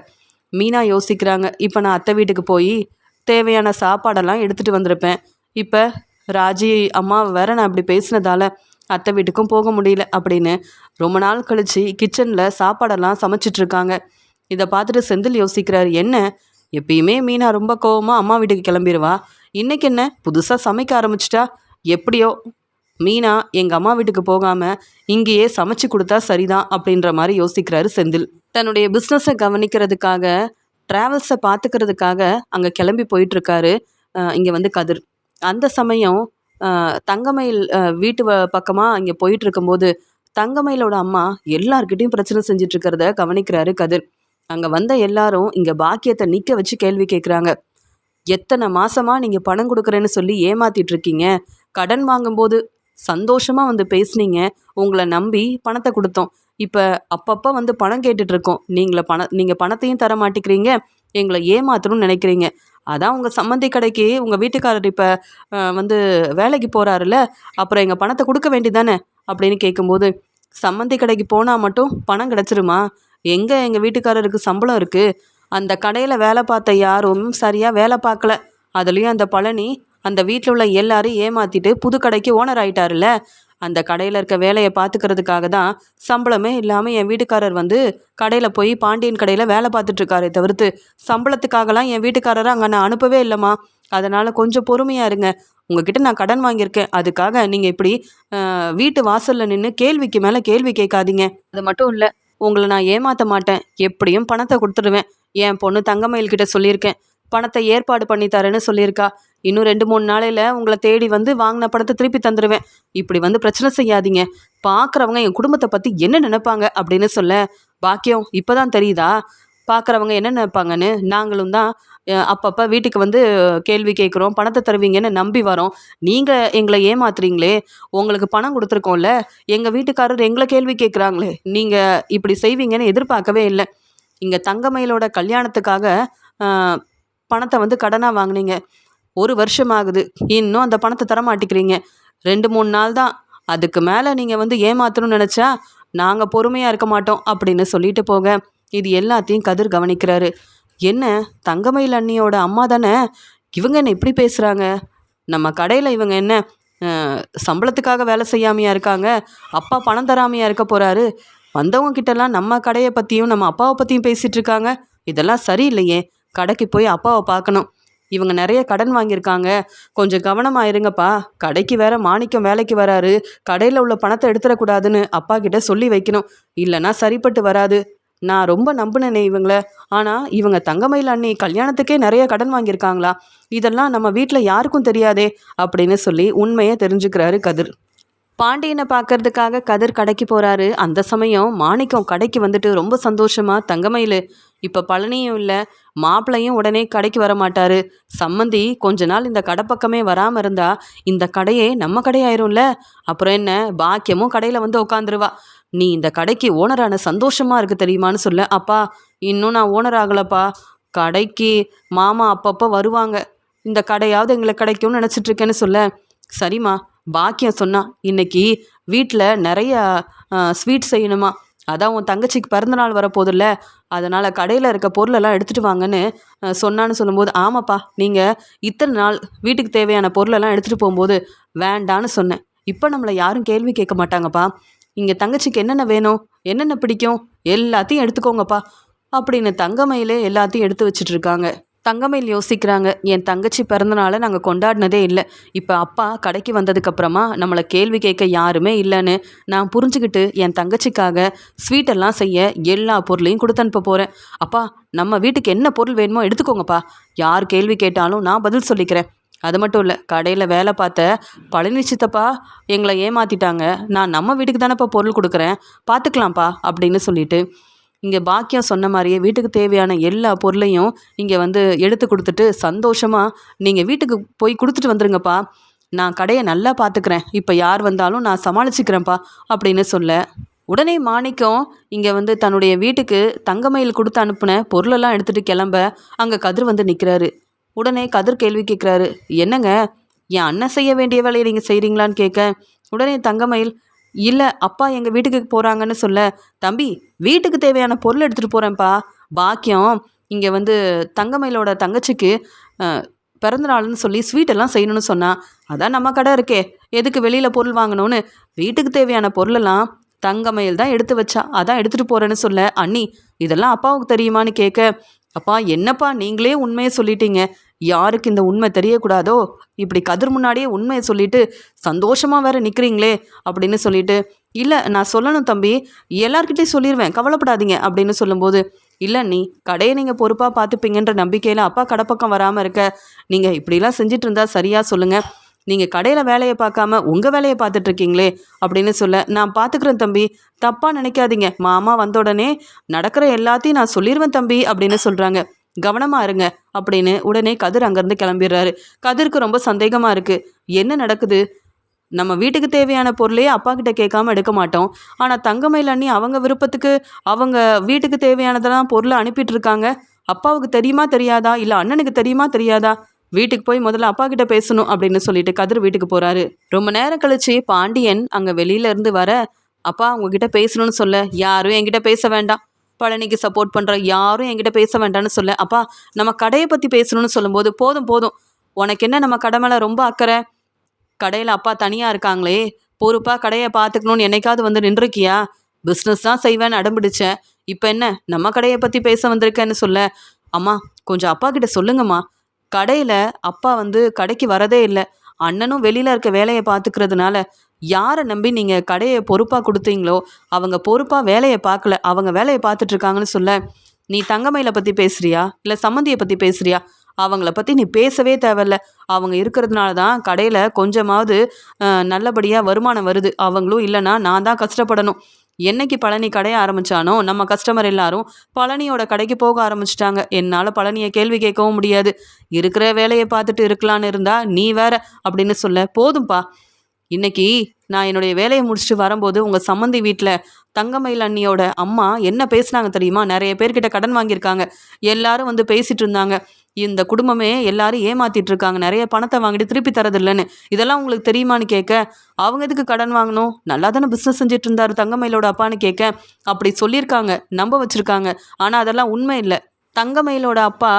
Speaker 1: மீனா யோசிக்கிறாங்க. இப்போ நான் அத்தை வீட்டுக்கு போய் தேவையான சாப்பாடெல்லாம் எடுத்துகிட்டு வந்திருப்பேன். இப்போ ராஜி அம்மா வேற நான் இப்படி பேசினதால அத்தை வீட்டுக்கும் போக முடியல அப்படின்னு ரொம்ப நாள் கழித்து கிச்சனில் சாப்பாடெல்லாம் சமைச்சிட்ருக்காங்க. இதை பார்த்துட்டு செந்தில் யோசிக்கிறார் என்ன? எப்பயுமே மீனா ரொம்ப கோவமாக அம்மா வீட்டுக்கு கிளம்பிடுவா இன்றைக்கி என்ன? புதுசாக சமைக்க ஆரம்பிச்சிட்டா? எப்படியோ? மீனா எங்கள் அம்மா வீட்டுக்கு போகாமல் இங்கேயே சமைச்சு கொடுத்தா சரிதான் அப்படின்ற மாதிரி யோசிக்கிறாரு செந்தில். தன்னுடைய பிஸ்னஸை கவனிக்கிறதுக்காக ட்ராவல்ஸை பார்த்துக்கிறதுக்காக அங்கே கிளம்பி போயிட்டுருக்காரு இங்கே வந்து கதிர். அந்த சமயம் தங்கமயில் வீட்டு பக்கமாக இங்கே போயிட்டு இருக்கும்போது தங்கமயிலோட அம்மா எல்லார்கிட்டையும் பிரச்சனை செஞ்சிட்ருக்கிறத கவனிக்கிறாரு கதிர். அங்கே வந்த எல்லாரும் இங்கே பாக்கியத்தை நிற்க வச்சு கேள்வி கேட்குறாங்க எத்தனை மாசமா நீங்கள் பணம் கொடுக்குறேன்னு சொல்லி ஏமாத்திட்டு இருக்கீங்க கடன் வாங்கும்போது சந்தோஷமாக வந்து பேசுனீங்க. உங்களை நம்பி பணத்தை கொடுத்தோம். இப்போ அப்பப்போ வந்து பணம் கேட்டுட்ருக்கோம் நீங்கள பண பணம் நீங்கள் பணத்தையும் தர மாட்டேங்கிறீங்க எங்களை ஏமாத்தணும்னு நினைக்கிறீங்க. அதான் உங்கள் சம்மந்தி கடைக்கு உங்கள் வீட்டுக்காரர் இப்போ வந்து வேலைக்கு போகிறாருல்ல அப்புறம் எங்கள் பணத்தை கொடுக்க வேண்டியதானே அப்படின்னு கேட்கும்போது சம்மந்தி கடைக்கு போனால் மட்டும் பணம் கிடச்சிருமா? எங்கே எங்கள் வீட்டுக்காரருக்கு சம்பளம் இருக்குது அந்த கடையில் வேலை பார்த்த யாரும் சரியாக வேலை பார்க்கல. அதுலேயும் அந்த பழனி அந்த வீட்டில் உள்ள எல்லாரையும் ஏமாற்றிட்டு புது கடைக்கு ஓனர் ஆயிட்டாருல்ல? அந்த கடையில் இருக்க வேலையை பார்த்துக்கிறதுக்காக தான் சம்பளமே இல்லாமல் என் வீட்டுக்காரர் வந்து கடையில் போய் பாண்டியன் கடையில் வேலை பார்த்துட்ருக்காரே தவிர்த்து சம்பளத்துக்காகலாம் என் வீட்டுக்காரரை அங்கே நான் அனுப்பவே இல்லைம்மா. அதனால் கொஞ்சம் பொறுமையாக இருங்க. உங்ககிட்ட நான் கடன் வாங்கியிருக்கேன். அதுக்காக நீங்கள் இப்படி வீட்டு வாசலில் நின்று கேள்விக்கு மேலே கேள்வி கேட்காதீங்க. அது மட்டும் இல்லை உங்களை நான் ஏமாற்ற மாட்டேன். எப்படியும் பணத்தை கொடுத்துடுவேன். என் பொண்ணு தங்கமயில்கிட்ட சொல்லியிருக்கேன். பணத்தை ஏற்பாடு பண்ணி தரேன்னு சொல்லியிருக்கா. இன்னும் ரெண்டு மூணு நாளையில் உங்களை தேடி வந்து வாங்கின பணத்தை திருப்பி தந்துடுவேன் இப்படி வந்து பிரச்சனை செய்யாதீங்க. பார்க்குறவங்க என் குடும்பத்தை பற்றி என்ன நினைப்பாங்க அப்படின்னு சொல்ல பாக்கியம் இப்போ தான் தெரியுதா? பார்க்குறவங்க என்ன நினைப்பாங்கன்னு? நாங்களும் தான் அப்பப்போ வீட்டுக்கு வந்து கேள்வி கேட்குறோம் பணத்தை தருவீங்கன்னு நம்பி வரோம். நீங்கள் எங்களை ஏமாத்துறீங்களே உங்களுக்கு பணம் கொடுத்துருக்கோம்ல எங்கள் வீட்டுக்காரர் எங்களை கேள்வி கேட்குறாங்களே நீங்கள் இப்படி செய்வீங்கன்னு எதிர்பார்க்கவே இல்லை. இங்கே தங்கமயிலோட கல்யாணத்துக்காக பணத்தை வந்து கடனாக வாங்கினீங்க. ஒரு வருஷம் ஆகுது இன்னும் அந்த பணத்தை தர மாட்டேங்கிறீங்க ரெண்டு மூணு நாள் தான். அதுக்கு மேலே நீங்கள் வந்து ஏமாத்தணும்னு நினச்சா நாங்கள் பொறுமையாக இருக்க மாட்டோம் அப்படின்னு சொல்லிட்டு போக இது எல்லாத்தையும் கதிர் கவனிக்கிறாரு. என்ன? தங்கமயில் அண்ணியோட அம்மா தானே? இவங்க என்ன இப்படி பேசுகிறாங்க நம்ம கடையில் இவங்க என்ன சம்பளத்துக்காக வேலை செய்யாமையாக இருக்காங்க? அப்பா பணம் தராமையாக இருக்க போகிறாரு வந்தவங்க கிட்டலாம் நம்ம கடையை பற்றியும் நம்ம அப்பாவை பற்றியும் பேசிகிட்டு இருக்காங்க. இதெல்லாம் சரியில்லையே. கடைக்கு போய் அப்பாவை பார்க்கணும். இவங்க நிறைய கடன் வாங்கியிருக்காங்க. கொஞ்சம் கவனமாக இருங்கப்பா. கடைக்கு வேற மாணிக்கம் வேலைக்கு வராரு. கடையில் உள்ள பணத்தை எடுத்துடக்கூடாதுன்னு அப்பா கிட்ட சொல்லி வைக்கணும். இல்லைன்னா சரிப்பட்டு வராது. நான் ரொம்ப நம்பினேனே இவங்கள. ஆனால் இவங்க தங்கமயில் அண்ணி கல்யாணத்துக்கே நிறைய கடன் வாங்கியிருக்காங்களா? இதெல்லாம் நம்ம வீட்டில் யாருக்கும் தெரியாதே அப்படின்னு சொல்லி உண்மையை தெரிஞ்சுக்கிறாரு கதிர். பாண்டியனை பார்க்கறதுக்காக கதிர் கடைக்கு போகிறாரு அந்த சமயம் மாணிக்கம் கடைக்கு வந்துட்டு ரொம்ப சந்தோஷமாக தங்கமயில் இப்போ பழனியும் இல்லை மாப்பிள்ளையும் உடனே கடைக்கு வர மாட்டாரு சம்மந்தி கொஞ்ச நாள் இந்த கடை பக்கமே வராமல் இருந்தா இந்த கடையே நம்ம கடையாயிரும்ல? அப்புறம் என்ன பாக்கியமும் கடையில் வந்து உட்காந்துருவா நீ இந்த கடைக்கு ஓனரான சந்தோஷமா இருக்கு தெரியுமான்னு சொல்ல. அப்பா இன்னும் நான் ஓனர் ஆகலப்பா. கடைக்கு மாமா அப்பப்போ வருவாங்க. இந்த கடையாவது எங்களுக்கு கிடைக்கும்னு நினச்சிட்ருக்கேன்னு சொல்ல. சரிம்மா பாக்கியம் சொன்னா இன்னைக்கு வீட்டில் நிறைய ஸ்வீட் செய்யணுமா? அதான் உன் தங்கச்சிக்கு பிறந்தநாள் வரப்போதில்ல அதனால் கடையில் இருக்க பொருளெல்லாம் எடுத்துகிட்டு வாங்கன்னு சொன்னான்னு சொல்லும்போது ஆமாப்பா நீங்கள் இத்தனை நாள் வீட்டுக்கு தேவையான பொருளெல்லாம் எடுத்துகிட்டு போகும்போது வேண்டான்னு சொன்னேன். இப்போ நம்மளை யாரும் கேள்வி கேட்க மாட்டாங்கப்பா. இங்கே தங்கச்சிக்கு என்னென்ன வேணும்? என்னென்ன பிடிக்கும்? எல்லாத்தையும் எடுத்துக்கோங்கப்பா. அப்படின்னு தங்கமையிலே எல்லாத்தையும் எடுத்து வச்சிட்டு இருக்காங்க. தங்கமயில் யோசிக்கிறாங்க. என் தங்கச்சி பிறந்தநாளை நாங்கள் கொண்டாடினதே இல்லை. இப்போ அப்பா கடைக்கு வந்ததுக்கப்புறமா நம்மளை கேள்வி கேட்க யாருமே இல்லைன்னு நான் புரிஞ்சுக்கிட்டு என் தங்கச்சிக்காக ஸ்வீட்டெல்லாம் செய்ய எல்லா பொருளையும் கொடுத்து அனுப்ப போகிறேன் அப்பா நம்ம வீட்டுக்கு என்ன பொருள் வேணுமோ எடுத்துக்கோங்கப்பா. யார் கேள்வி கேட்டாலும் நான் பதில் சொல்லிக்கிறேன். அது மட்டும் இல்லை கடையில் வேலை பார்த்த பழனி சித்தப்பா எங்களை ஏமாத்திட்டாங்க. நான் நம்ம வீட்டுக்கு தானேப்பா பொருள் கொடுக்குறேன். பார்த்துக்கலாம்ப்பா அப்படின்னு சொல்லிட்டு இங்கே பாக்கியம் சொன்ன மாதிரியே வீட்டுக்கு தேவையான எல்லா பொருளையும் இங்கே வந்து எடுத்து கொடுத்துட்டு சந்தோஷமாக நீங்கள் வீட்டுக்கு போய் கொடுத்துட்டு வந்துருங்கப்பா. நான் கடையை நல்லா பார்த்துக்கிறேன். இப்போ யார் வந்தாலும் நான் சமாளிச்சுக்கிறேன்ப்பா அப்படின்னு சொல்ல. உடனே மாணிக்கம் இங்கே வந்து தன்னுடைய வீட்டுக்கு தங்கமயில் கொடுத்து அனுப்புன பொருளெல்லாம் எடுத்துகிட்டு கிளம்ப அங்கே கதிர் வந்து நிற்கிறாரு உடனே கதிர் கேள்வி கேட்குறாரு. என்னங்க? என் அண்ணன் செய்ய வேண்டிய வேலையை நீங்கள் செய்கிறீங்களான்னு கேட்க. உடனே தங்கமயில் இல்லை அப்பா எங்கள் வீட்டுக்கு போகிறாங்கன்னு சொல்ல. தம்பி வீட்டுக்கு தேவையான பொருள் எடுத்துகிட்டு போகிறேன்ப்பா பாக்கியம் இங்கே வந்து தங்கமயிலோட தங்கச்சிக்கு பிறந்தநாள்னு சொல்லி ஸ்வீட்டெல்லாம் செய்யணும்னு சொன்னா. அதான் நம்ம கடை இருக்கே. எதுக்கு வெளியில் பொருள் வாங்கணும்னு? வீட்டுக்கு தேவையான பொருளெல்லாம் தங்கமயில் தான் எடுத்து வச்சா. அதான் எடுத்துகிட்டு போகிறேன்னு சொல்ல. அண்ணி இதெல்லாம் அப்பாவுக்கு தெரியுமான்னு கேட்க அப்பா என்னப்பா நீங்களே உண்மையை சொல்லிட்டீங்க. யாருக்கு இந்த உண்மை தெரியக்கூடாதோ? இப்படி கதிர் முன்னாடியே உண்மையை சொல்லிட்டு சந்தோஷமாக வேற நிற்கிறீங்களே அப்படின்னு சொல்லிட்டு இல்லை நான் சொல்லணும் தம்பி எல்லார்கிட்டையும் சொல்லிடுவேன் கவலைப்படாதீங்க அப்படின்னு சொல்லும்போது இல்லை நீ கடையை நீங்கள் பொறுப்பாக பார்த்துப்பீங்கன்ற நம்பிக்கையில் அப்பா கடை பக்கம் வராமல் இருக்க. நீங்கள் இப்படிலாம் செஞ்சுட்டு இருந்தா சரியாக சொல்லுங்கள் நீங்கள் கடையில் வேலையை பார்க்காம உங்கள் வேலையை பார்த்துட்ருக்கீங்களே அப்படின்னு சொல்ல நான் பார்த்துக்குறேன் தம்பி தப்பாக நினைக்காதீங்க. மாமா வந்த உடனே நடக்கிற எல்லாத்தையும் நான் சொல்லிடுவேன் தம்பி அப்படின்னு சொல்கிறாங்க கவனமாக இருங்க அப்படின்னு உடனே கதிர் அங்கேருந்து கிளம்பிடுறாரு. கதிருக்கு ரொம்ப சந்தேகமாக இருக்குது என்ன நடக்குது? நம்ம வீட்டுக்கு தேவையான பொருளையே அப்பா கிட்ட கேட்காம எடுக்க மாட்டோம். ஆனால் தங்கமயில் அண்ணி அவங்க விருப்பத்துக்கு அவங்க வீட்டுக்கு தேவையானதெல்லாம் பொருளை அனுப்பிட்டு இருக்காங்க. அப்பாவுக்கு தெரியுமா தெரியாதா? இல்லை அண்ணனுக்கு தெரியுமா தெரியாதா? வீட்டுக்கு போய் முதல்ல அப்பா கிட்ட பேசணும் அப்படின்னு சொல்லிட்டு கதிர் வீட்டுக்கு போறாரு. ரொம்ப நேரம் கழிச்சு பாண்டியன் அங்க வெளியில இருந்து வர அப்பா உங்ககிட்ட பேசணும்னு சொல்ல. யாரும் என்கிட்ட பேச வேண்டாம். பழனிக்கு சப்போர்ட் பண்ணுற யாரும் என்கிட்ட பேச வேண்டாம்னு சொல்ல அப்பா நம்ம கடையை பற்றி பேசணும்னு சொல்லும்போது போதும் போதும். உனக்கு என்ன நம்ம கடை மேலே ரொம்ப அக்கறை? கடையில் அப்பா தனியாக இருக்காங்களே. பொறுப்பாக கடையை பார்த்துக்கணும்னு என்னைக்காவது வந்து நின்றுருக்கியா? பிஸ்னஸ் தான் செய்வேன்னு அடம்பிடிச்சேன் இப்போ என்ன? நம்ம கடையை பற்றி பேச வந்திருக்கேன்னு சொல்ல. அம்மா கொஞ்சம் அப்பா கிட்ட சொல்லுங்கம்மா. கடையில் அப்பா வந்து கடைக்கு வரதே இல்லை. அண்ணனும் வெளியில் இருக்க வேலையை பார்த்துக்கிறதுனால யாரை நம்பி நீங்கள் கடையை பொறுப்பாக கொடுத்தீங்களோ அவங்க பொறுப்பாக வேலையை பார்க்கல அவங்க வேலையை பார்த்துட்ருக்காங்கன்னு சொல்ல நீ தங்கமயில பற்றி பேசுறியா? இல்லை சம்மந்தியை பற்றி பேசுறியா? அவங்கள பற்றி நீ பேசவே தேவையில்ல. அவங்க இருக்கிறதுனால தான் கடையில் கொஞ்சமாவது நல்லபடியாக வருமானம் வருது. அவங்களும் இல்லைன்னா நான் தான் கஷ்டப்படணும். என்னைக்கு பழனி கடைய ஆரம்பித்தானோ நம்ம கஸ்டமர் எல்லாரும் பழனியோட கடைக்கு போக ஆரம்பிச்சிட்டாங்க. என்னால் பழனியை கேள்வி கேட்கவும் முடியாது. இருக்கிற வேலையை பார்த்துட்டு இருக்கலான்னு இருந்தா நீ வேற அப்படின்னு சொல்ல போதும்பா. இன்னைக்கு நான் என்னுடைய வேலையை முடிச்சுட்டு வரும்போது உங்கள் சம்மந்தி வீட்டில் தங்கமயில் அண்ணியோட அம்மா என்ன பேசுனாங்க தெரியுமா? நிறைய பேர்கிட்ட கடன் வாங்கியிருக்காங்க. எல்லாரும் வந்து பேசிட்டு இருந்தாங்க. இந்த குடும்பமே எல்லாரும் ஏமாத்திட்டு இருக்காங்க நிறைய பணத்தை வாங்கிட்டு திருப்பி தரதில்லைன்னு. இதெல்லாம் உங்களுக்கு தெரியுமான்னு கேட்க அவங்க எதுக்கு கடன் வாங்கணும்? நல்லா தானே பிஸ்னஸ் செஞ்சுட்டு இருந்தாரு தங்கமயிலோட அப்பான்னு கேட்க அப்படி சொல்லியிருக்காங்க நம்ப வச்சிருக்காங்க. ஆனால் அதெல்லாம் உண்மை இல்லை. தங்கமயிலோட அப்பா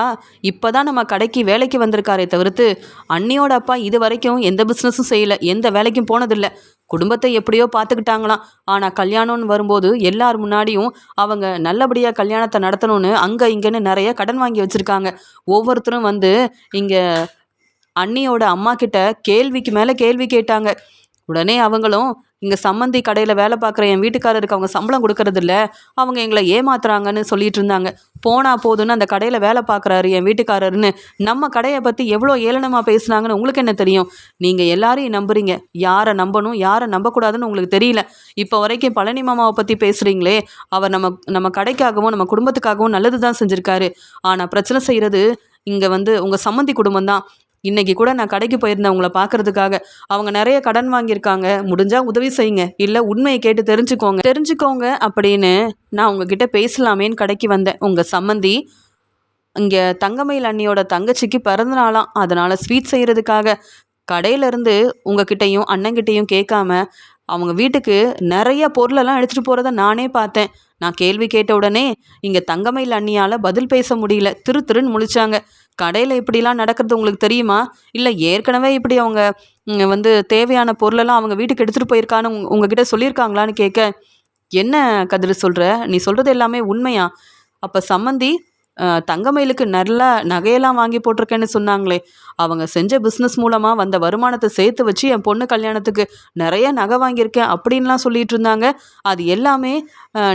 Speaker 1: இப்போதான் நம்ம கடைக்கு வேலைக்கு வந்திருக்காரே தவிர்த்து அண்ணியோட அப்பா இது வரைக்கும் எந்த பிஸ்னஸும் செய்யலை எந்த வேலைக்கும் போனதில்லை. குடும்பத்தை எப்படியோ பார்த்துக்கிட்டாங்களாம். ஆனால் கல்யாணம்னு வரும்போது எல்லார் முன்னாடியும் அவங்க நல்லபடியாக கல்யாணத்தை நடத்தணும்னு அங்கே இங்கேன்னு நிறைய கடன் வாங்கி வச்சுருக்காங்க. ஒவ்வொருத்தரும் வந்து இங்கே அண்ணியோட அம்மா கிட்ட கேள்விக்கு மேலே கேள்வி கேட்டாங்க. உடனே அவங்களும் இங்கே சம்மந்தி கடையில் வேலை பார்க்குற என் வீட்டுக்காரருக்கு அவங்க சம்பளம் கொடுக்கறதில்ல. அவங்க எங்களை ஏமாத்துறாங்கன்னு சொல்லிட்டு இருந்தாங்க. போனால் போதுன்னு அந்த கடையில் வேலை பார்க்குறாரு என் வீட்டுக்காரருன்னு. நம்ம கடையை பற்றி எவ்வளோ ஏளனமாக பேசுனாங்கன்னு உங்களுக்கு என்ன தெரியும்? நீங்கள் எல்லாரையும் நம்புறீங்க. யாரை நம்பணும் யாரை நம்பக்கூடாதுன்னு உங்களுக்கு தெரியல. இப்போ வரைக்கும் பழனி மாமாவை பற்றி பேசுகிறீங்களே அவர் நம்ம நம்ம கடைக்காகவும் நம்ம குடும்பத்துக்காகவும் நல்லது தான் செஞ்சுருக்காரு. ஆனால் பிரச்சனை செய்கிறது இங்கே வந்து உங்கள் சம்மந்தி குடும்பம் தான் இன்னைக்கு கூட நான் கடைக்கு போயிருந்தேன் உங்களை பார்க்கறதுக்காக. அவங்க நிறைய கடன் வாங்கியிருக்காங்க. முடிஞ்சா உதவி செய்யுங்க. இல்லை உண்மையை கேட்டு தெரிஞ்சுக்கோங்க. தெரிஞ்சுக்கோங்க அப்படின்னு நான் உங்ககிட்ட பேசலாமேன்னு கடைக்கு வந்தேன். உங்கள் சம்மந்தி இங்கே தங்கமயில் அண்ணியோட தங்கச்சிக்கு பிறந்த நாளாம். அதனால் ஸ்வீட் செய்கிறதுக்காக கடையிலேருந்து உங்ககிட்டையும் அண்ணங்கிட்டையும் கேட்காம அவங்க வீட்டுக்கு நிறைய பொருளெல்லாம் எடுத்துகிட்டு போகிறத நானே பார்த்தேன். நான் கேள்வி கேட்ட உடனே இங்கே தங்கமயில் அண்ணியால் பதில் பேச முடியல. திரு திருன்னு முழிச்சாங்க. கடையில் இப்படிலாம் நடக்கிறது உங்களுக்கு தெரியுமா? இல்லை ஏற்கனவே இப்படி அவங்க வந்து தேவையான பொருளெல்லாம் அவங்க வீட்டுக்கு எடுத்துகிட்டு போயிருக்கான்னு உங்க- உங்ககிட்ட சொல்லியிருக்காங்களான்னு கேட்க என்ன கதிர் சொல்கிற நீ சொல்கிறது எல்லாமே உண்மையா? அப்போ சம்மந்தி தங்கமயிலுக்கு நல்ல நகையெல்லாம் வாங்கி போட்டிருக்கேன்னு சொன்னாங்களே. அவங்க செஞ்ச பிஸ்னஸ் மூலமாக வந்த வருமானத்தை சேர்த்து வச்சு என் பொண்ணு கல்யாணத்துக்கு நிறைய நகை வாங்கியிருக்கேன் அப்படின்லாம் சொல்லிட்டு இருந்தாங்க. அது எல்லாமே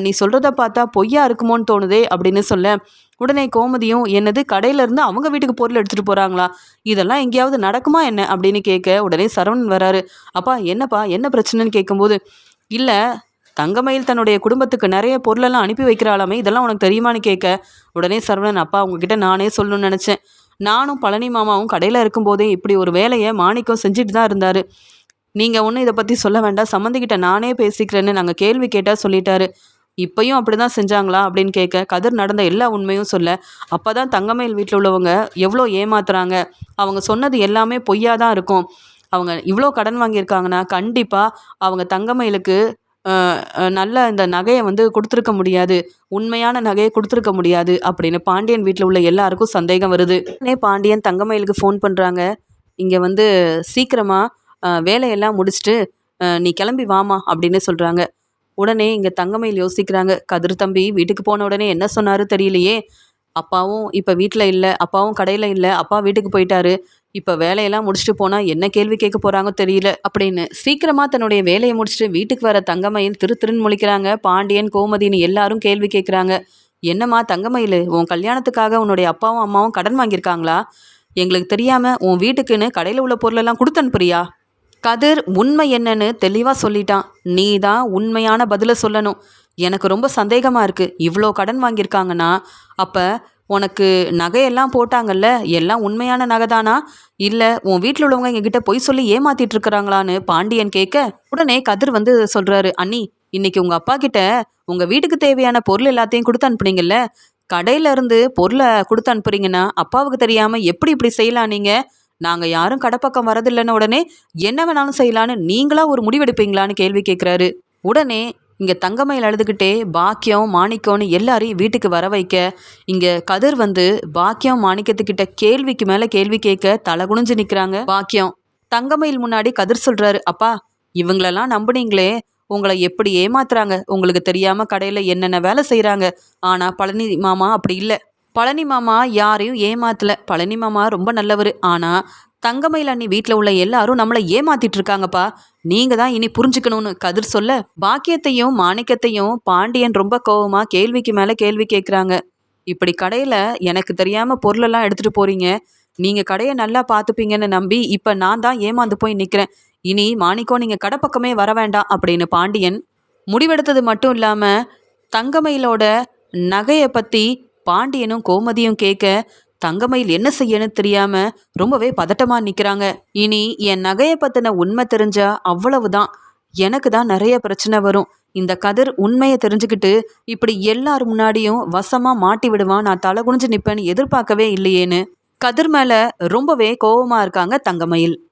Speaker 1: நீ சொல்கிறத பார்த்தா பொய்யா இருக்குமோன்னு தோணுதே அப்படின்னு சொல்ல உடனே கோமதியும் என்னது கடையிலேருந்து அவங்க வீட்டுக்கு பொருள் எடுத்துகிட்டு போகிறாங்களா இதெல்லாம் எங்கேயாவது நடக்குமா என்ன? அப்படின்னு கேட்க உடனே சரவணன் வராரு. அப்பா என்னப்பா என்ன பிரச்சனைன்னு கேட்கும்போது இல்லை தங்கமயில் தன்னுடைய குடும்பத்துக்கு நிறைய பொருளெல்லாம் அனுப்பி வைக்கிறாளாமே இதெல்லாம் உனக்கு தெரியுமான்னு கேட்க உடனே சரவணன் அப்பா உங்ககிட்ட நானே சொல்லணும்னு நினச்சேன். நானும் பழனி மாமாவும் கடையில் இருக்கும்போதே இப்படி ஒரு வேலையை மாணிக்கம் செஞ்சுட்டு தான் இருந்தார். நீங்கள் ஒன்றும் இதை பற்றி சொல்ல வேண்டாம். சம்மந்திக்கிட்ட நானே பேசிக்கிறேன்னு நாங்கள் கேள்வி கேட்டால் சொல்லிட்டாரு. இப்பையும் அப்படி தான் செஞ்சாங்களா? அப்படின்னு கேட்க கதிர் நடந்த எல்லா உண்மையும் சொல்ல அப்போ தான் தங்கமயில் வீட்டில் உள்ளவங்க எவ்வளோ ஏமாத்துறாங்க? அவங்க சொன்னது எல்லாமே பொய்யா தான் இருக்கும். அவங்க இவ்வளோ கடன் வாங்கியிருக்காங்கன்னா கண்டிப்பாக அவங்க தங்கமயிலுக்கு நல்ல இந்த நகையை வந்து கொடுத்துருக்க முடியாது. உண்மையான நகையை கொடுத்துருக்க முடியாது அப்படின்னு பாண்டியன் வீட்டில் உள்ள எல்லாருக்கும் சந்தேகம் வருது. உடனே பாண்டியன் தங்கமயிலுக்கு ஃபோன் பண்ணுறாங்க இங்கே வந்து சீக்கிரமாக வேலையெல்லாம் முடிச்சுட்டு நீ கிளம்பி வாமா அப்படின்னு சொல்கிறாங்க உடனே இங்கே தங்கமயில் யோசிக்கிறாங்க. கதிர் தம்பி வீட்டுக்கு போன உடனே என்ன சொன்னாரு தெரியலையே. அப்பாவும் இப்போ வீட்டில் இல்லை அப்பாவும் கடையில் இல்லை அப்பா வீட்டுக்கு போயிட்டாரு. இப்போ வேலையெல்லாம் முடிச்சுட்டு போனால் என்ன கேள்வி கேட்க போகிறாங்கோ தெரியல அப்படின்னு சீக்கிரமாக தன்னுடைய வேலையை முடிச்சுட்டு வீட்டுக்கு வர தங்கமயில் திரு திருன்னு முழிக்கிறாங்க. பாண்டியன் கோமதின்னு எல்லாரும் கேள்வி கேட்குறாங்க. என்னம்மா தங்கமயில் உன் கல்யாணத்துக்காக உன்னுடைய அப்பாவும் அம்மாவும் கடன் வாங்கியிருக்காங்களா? எங்களுக்கு தெரியாமல் உன் வீட்டுக்குன்னு கடையில் உள்ள பொருளெல்லாம் கொடுத்து அனுப்புறியா? கதிர் உண்மை என்னன்னு தெளிவாக சொல்லிட்டான். நீ தான் உண்மையான பதிலை சொல்லணும். எனக்கு ரொம்ப சந்தேகமாக இருக்குது இவ்வளோ கடன் வாங்கியிருக்காங்கன்னா அப்போ உனக்கு நகையெல்லாம் போட்டாங்கல்ல? எல்லாம் உண்மையான நகை தானா இல்லை உன் வீட்டில் உள்ளவங்க எங்ககிட்ட பொய் சொல்லி ஏமாத்திட்டு இருக்கிறாங்களான்னு பாண்டியன் கேட்க உடனே கதிர் வந்து சொல்கிறாரு அண்ணி இன்னைக்கு உங்கள் அப்பா கிட்ட உங்கள் வீட்டுக்கு தேவையான பொருள் எல்லாத்தையும் கொடுத்து அனுப்புனீங்கல்ல? கடையில இருந்து பொருளை கொடுத்து அனுப்புறீங்கன்னா அப்பாவுக்கு தெரியாமல் எப்படி இப்படி செய்யலாம் நீங்கள் நாங்கள் யாரும் கடைப்பக்கம் வரதில்லைன்னு உடனே என்ன வேணாலும் செய்யலான்னு நீங்களா ஒரு முடிவெடுப்பீங்களான்னு கேள்வி கேட்குறாரு. உடனே இங்கே தங்கமயில் அழுதுகிட்டே பாக்கியம் மாணிக்கம்னு எல்லாரையும் வீட்டுக்கு வர வைக்க இங்கே கதிர் வந்து பாக்கியம் மாணிக்கத்துக்கிட்ட கேள்விக்கு மேலே கேள்வி கேட்க தலை குனிஞ்சு நிற்கிறாங்க பாக்கியம். தங்கமயில் முன்னாடி கதிர் சொல்கிறாரு அப்பா இவங்களெல்லாம் நம்புனீங்களே உங்களை எப்படி ஏமாத்துறாங்க? உங்களுக்கு தெரியாமல் கடையில் என்னென்ன வேலை செய்கிறாங்க ஆனால் பழனி மாமா அப்படி இல்லை. பழனி மாமா யாரையும் ஏமாத்தலை. பழனி மாமா ரொம்ப நல்லவர். ஆனால் தங்கமயில் அண்ணி வீட்டில் உள்ள எல்லாரும் நம்மளை ஏமாத்திட்டு இருக்காங்கப்பா. நீங்க தான் இனி புரிஞ்சுக்கணும்னு கதிர் சொல்ல பாக்கியத்தையும் மாணிக்கத்தையும் பாண்டியன் ரொம்ப கோவமா கேள்விக்கு மேலே கேள்வி கேட்குறாங்க இப்படி கடையில் எனக்கு தெரியாமல் பொருளெல்லாம் எடுத்துகிட்டு போறீங்க. நீங்கள் கடையை நல்லா பார்த்துப்பீங்கன்னு நம்பி இப்போ நான் தான் ஏமாந்து போய் நிற்கிறேன் இனி மாணிக்கம் நீங்கள் கடை பக்கமே வர வேண்டாம் அப்படின்னு பாண்டியன் முடிவெடுத்தது மட்டும் இல்லாமல் தங்கமயிலோட நகையை பற்றி பாண்டியனும் கோமதியும் கேட்க தங்கமயில் என்ன செய்யணும் தெரியாம ரொம்பவே பதட்டமா நிக்கிறாங்க. இனி என் நகையை பத்தின உண்மை தெரிஞ்சா அவ்வளவுதான். எனக்கு தான் நிறைய பிரச்சனை வரும். இந்த கதிர் உண்மையை தெரிஞ்சுக்கிட்டு இப்படி எல்லார் முன்னாடியும் வசமா மாட்டி விடுவான் நான் தலை குனிஞ்சு நிப்பேன்னு எதிர்பார்க்கவே இல்லையேன்னு. கதிர் மேல ரொம்பவே கோபமா இருக்காங்க தங்கமயில்.